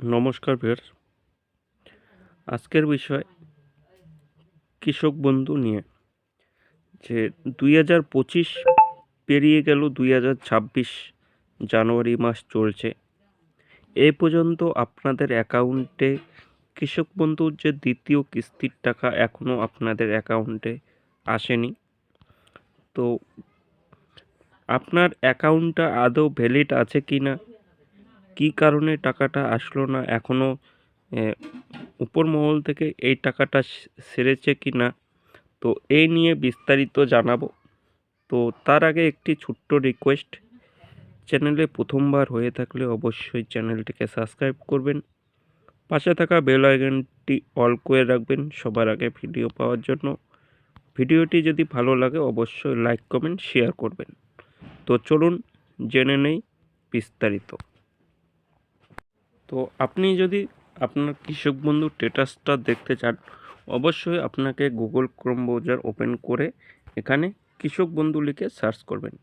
নমস্কার ভিউয়ার্স। আজকের বিষয় কৃষক বন্ধু নিয়ে, যে দুই হাজার পঁচিশ পেরিয়ে গেল দুই হাজার ছাব্বিশ জানুয়ারি মাস চলছে। এই পর্যন্ত আপনাদের অ্যাকাউন্টে কৃষক বন্ধুর যে দ্বিতীয় কিস্তির টাকা এখনও আপনাদের অ্যাকাউন্টে আসেনি। তো আপনার অ্যাকাউন্টটা আদৌ ভ্যালিড আছে কি না কী কারণে টাকাটা আসলো না? এখনও উপর মহল থেকে এই টাকাটা সেরেছে কি না? তো এই নিয়ে বিস্তারিত জানাব। তো তার আগে একটি ছোট্ট রিকোয়েস্ট চ্যানেলে প্রথমবার হয়ে থাকলে অবশ্যই চ্যানেলটিকে সাবস্ক্রাইব করবেন। পাশে থাকা বেল আইকনটি অল করে রাখবেন সবার আগে ভিডিও পাওয়ার জন্য। ভিডিওটি যদি ভালো লাগে অবশ্যই লাইক কমেন্ট শেয়ার করবেন। তো চলুন, জেনে নেই বিস্তারিত। তো আপনি যদি আপনার কৃষক বন্ধু স্ট্যাটাসটা দেখতে চান, অবশ্যই আপনাকে গুগল ক্রোম ব্রাউজার ওপেন করে এখানে কৃষক বন্ধু লিখে সার্চ করবেন।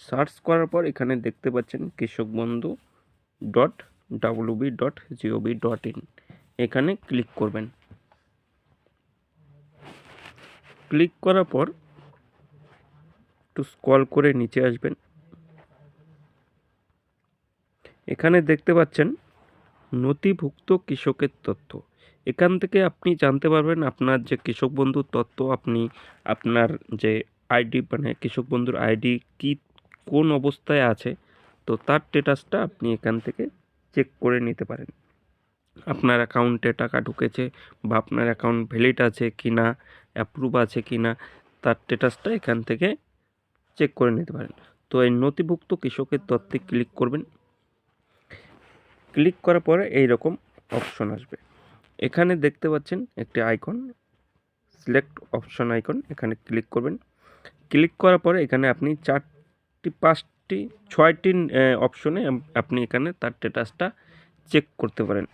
সার্চ করার পর এখানে দেখতে পাচ্ছেন Krishak Bandhu dot WB dot GOB dot in. এখানে ক্লিক করবেন। ক্লিক করার পর একটু স্ক্রল করে নিচে আসবেন। এখানে দেখতে পাচ্ছেন নথিভুক্ত কৃষকের তথ্য। এখান থেকে আপনি জানতে পারবেন আপনার যে কৃষক বন্ধুর তথ্য, আপনি আপনার যে আইডি মানে কৃষক বন্ধুর আইডি কি, কোন অবস্থায় আছে, তো তার স্টেটাসটা আপনি এখান থেকে চেক করে নিতে পারেন। আপনার অ্যাকাউন্টে টাকা ঢুকেছে বা আপনার অ্যাকাউন্ট ভ্যালিড আছে কি না অ্যাপ্রুভ আছে কি না তার স্টেটাসটা এখান থেকে চেক করে নিতে পারেন। তো এই নথিভুক্ত কৃষকের তথ্যে ক্লিক করবেন। ক্লিক করার পরে এই রকম অপশন আসবে। এখানে দেখতে পাচ্ছেন একটি আইকন, সিলেক্ট অপশন আইকন, এখানে ক্লিক করবেন। ক্লিক করার পরে এখানে আপনি চারটি, পাঁচটি, ছয়টি অপশনে আপনি এখানে তার স্ট্যাটাসটা চেক করতে পারেন।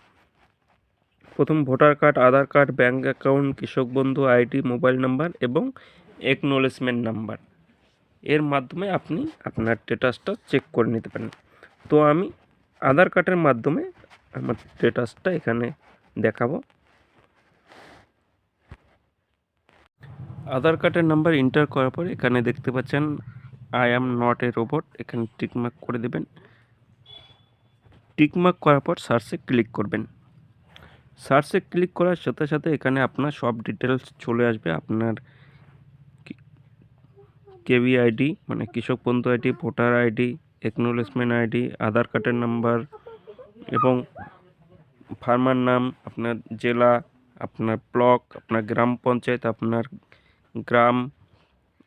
প্রথম voter card, Aadhaar card bank account, কৃষক বন্ধু, আইডি, মোবাইল নাম্বার এবং একনোলেজমেন্ট নাম্বার। এর মাধ্যমে আপনি আপনার স্ট্যাটাসটা চেক করে নিতে পারেন। তো আমি আধার কার্ডের মাধ্যমে আমার স্ট্যাটাসটা এখানে দেখাবো। আধার কার্ডের নাম্বার এন্টার করার পর এখানে দেখতে পাচ্ছেন I am not a robot এখানে টিকমার্ক করে দেবেন। টিকমার্ক করার পর সার্চে ক্লিক করবেন। সার্চে ক্লিক করার সাথে সাথে এখানে আপনার সব ডিটেলস চলে আসবে। আপনার কেবি আইডি মানে Krishak Bandhu ID, voter ID acknowledgement ID Aadhaar কার্ডের নাম্বার এবং ফার্মার নাম, আপনার জেলা, আপনার ব্লক আপনার গ্রাম পঞ্চায়েত, আপনার গ্রাম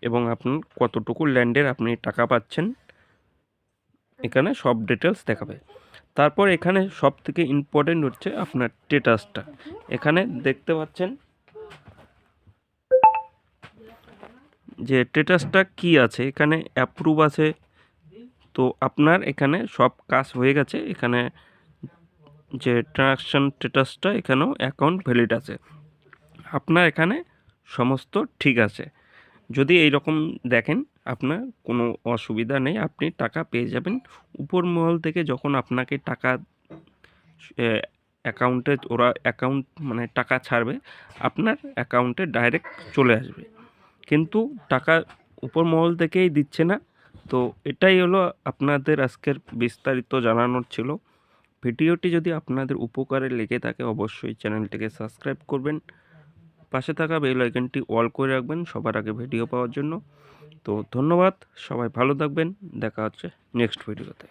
এবং আপনার কতটুকু ল্যান্ডের আপনি টাকা পাচ্ছেন, এখানে সব ডিটেলস দেখাবে। তারপর এখানে সব থেকে ইম্পর্টেন্ট হচ্ছে আপনার স্টেটাসটা এখানে দেখতে পাচ্ছেন যে স্টেটাসটা কি আছে, এখানে অ্যাপ্রুভ আছে তো আপনার এখানে সব কাজ হয়ে গেছে। এখানে যে ট্রানজাকশান স্ট্যাটাসটা এখানেও অ্যাকাউন্ট ভ্যালিড আছে। আপনার এখানে সমস্ত ঠিক আছে। যদি এই রকম দেখেন, আপনার কোনো অসুবিধা নেই। আপনি টাকা পেয়ে যাবেন। উপর মহল থেকে যখন আপনাকে টাকা অ্যাকাউন্টে ওরা অ্যাকাউন্ট মানে টাকা ছাড়বে, আপনার অ্যাকাউন্টে ডাইরেক্ট চলে আসবে। কিন্তু টাকা উপর মহল থেকেই দিচ্ছে না। তো এটাই হলো আপনাদের আজকের বিস্তারিত জানানোর ছিল। ভিডিওটি যদি আপনাদের উপকারে লেগে থাকে, অবশ্যই চ্যানেলটিকে সাবস্ক্রাইব করবেন। পাশে থাকা বেল আইকনটি অল করে রাখবেন সবার আগে ভিডিও পাওয়ার জন্য। তো ধন্যবাদ, সবাই ভালো থাকবেন, দেখা হচ্ছে নেক্সট ভিডিওতে।